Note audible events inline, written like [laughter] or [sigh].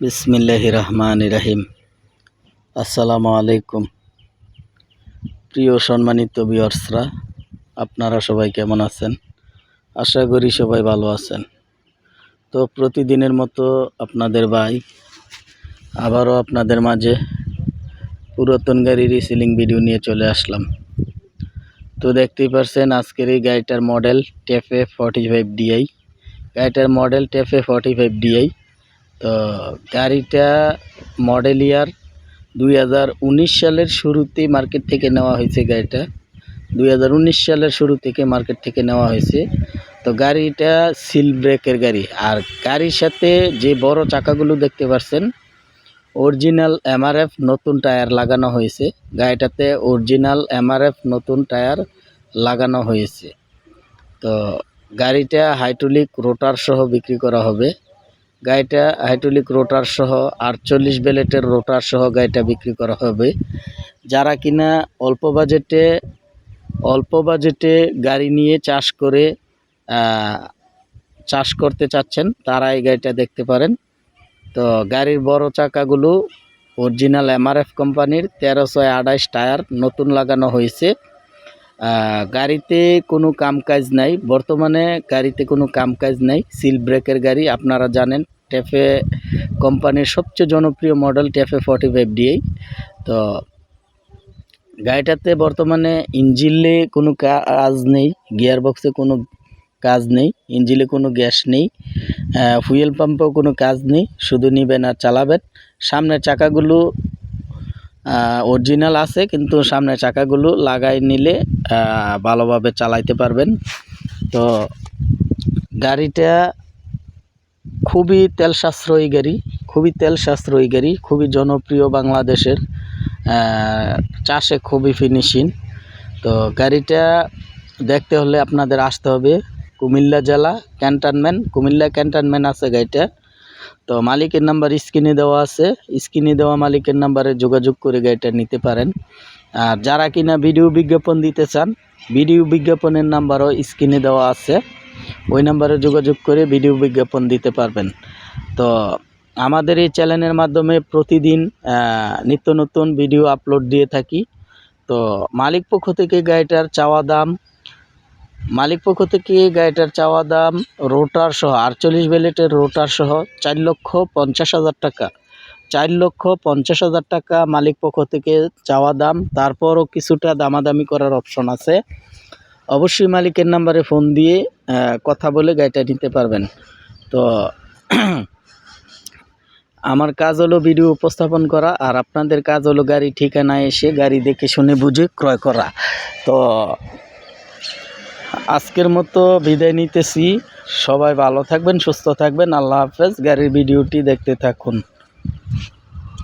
বিসমিল্লাহ রহমান রাহিম আসসালামু আলাইকুম প্রিয় সম্মানিত বিয়র্সরা আপনারা সবাই কেমন আছেন? আশা করি সবাই ভালো আছেন। তো প্রতিদিনের মতো আপনাদের ভাই, আবারও আপনাদের মাঝে পুরাতন গাড়ির রিসিলিং ভিডিও নিয়ে চলে আসলাম। তো দেখতেই পারছেন আজকের এই গাড়িটার model TAFE forty five DI গাড়িটার model TAFE forty five DI তো গাড়িটা মডেল ইয়ার দুই হাজার উনিশ সালের শুরুতেই মার্কেট থেকে নেওয়া হয়েছে গাড়িটা। দুই হাজার উনিশ সালের শুরু থেকে মার্কেট থেকে নেওয়া হয়েছে। তো গাড়িটা সিল ব্রেকের গাড়ি। আর গাড়ির সাথে যে বড় চাকাগুলো দেখতে পাচ্ছেন অরিজিনাল এমআরএফ নতুন টায়ার লাগানো হয়েছে। গাড়িটাতে অরিজিনাল এমআরএফ নতুন টায়ার লাগানো হয়েছে। তো গাড়িটা হাইড্রোলিক রোটার সহ বিক্রি করা হবে। গাড়িটা হাইড্রোলিক রোটার সহ আটচল্লিশ বেলেটের রোটার সহ গাড়িটা বিক্রি করা হবে। যারা কিনা অল্প বাজেটে অল্প বাজেটে গাড়ি নিয়ে চাষ করে চাষ করতে চাচ্ছেন, তারা এই গাড়িটা দেখতে পারেন। তো গাড়ির বড় চাকাগুলো অরিজিনাল এমআরএফ কোম্পানির তেরোশো আঠাইশ টায়ার নতুন লাগানো হয়েছে। গাড়িতে কোনো কামকাজ নাই। বর্তমানে গাড়িতে কোনো কামকাজ নাই। সিল ব্রেকের গাড়ি, আপনারা জানেন টেফে কোম্পানির সবচেয়ে জনপ্রিয় model TAFE forty five DI তো গাড়িটাতে বর্তমানে ইঞ্জিলে কোনো কাজ নেই গিয়ার বক্সে কোনো কাজ নেই ইঞ্জিলে কোনো গ্যাস নেই ফুয়েল পাম্পেও কোনো কাজ নেই। শুধু নিবেন আর চালাবেন। সামনের চাকাগুলো অরিজিনাল আছে, কিন্তু সামনের চাকাগুলো লাগাই নিলে ভালোভাবে চালাইতে পারবেন। তো গাড়িটা খুবই তেল সাশ্রয়ী গাড়ি, খুবই তেল সাশ্রয়ী গাড়ি, খুবই জনপ্রিয় বাংলাদেশের চাষে খুবই ফিনিশিং তো গাড়িটা দেখতে হলে আপনাদের আসতে হবে কুমিল্লা জেলা ক্যান্টনমেন্ট কুমিল্লা ক্যান্টনমেন্ট আছে গাড়িটা। তো মালিকের নাম্বার স্ক্রিনে দেওয়া আছে। স্ক্রিনে দেওয়া মালিকের নাম্বারে যোগাযোগ করে গাড়িটা নিতে পারেন। আর যারা কিনা ভিডিও বিজ্ঞাপন দিতে চান, ভিডিও বিজ্ঞাপনের নাম্বারও স্ক্রিনে দেওয়া আছে। ওই নাম্বারে যোগাযোগ করে ভিডিও বিজ্ঞাপন দিতে পারবেন। তো আমাদের এই চ্যানেলের মাধ্যমে প্রতিদিন নিত্য নতুন ভিডিও আপলোড দিয়ে থাকি। তো মালিক পক্ষ থেকে গাড়িটার চাওয়া দাম মালিক পক্ষ থেকে গাড়িটার চাওয়া দাম রোটার সহ আটচল্লিশ বেলেটের রোটার সহ চার লক্ষ পঞ্চাশ হাজার টাকা। চার লক্ষ পঞ্চাশ হাজার টাকা মালিক পক্ষ থেকে চাওয়া দাম। তারপরও কিছুটা দামাদামি করার অপশন আছে। অবশ্যই মালিকের নাম্বারে ফোন দিয়ে কথা বলে গাড়িটা নিতে পারবেন। তো [clears throat] আমার কাজ হলো ভিডিও উপস্থাপন করা আর আপনাদের কাজ হলো গাড়ি ঠিকানায় এসে গাড়ি দেখে শুনে বুঝে ক্রয় করা। তো আজকের মতো বিদায় নিতেছি। সবাই ভালো থাকবেন, সুস্থ থাকবেন। আল্লাহ হাফেজ। গাড়ির ভিডিওটি দেখতে থাকুন।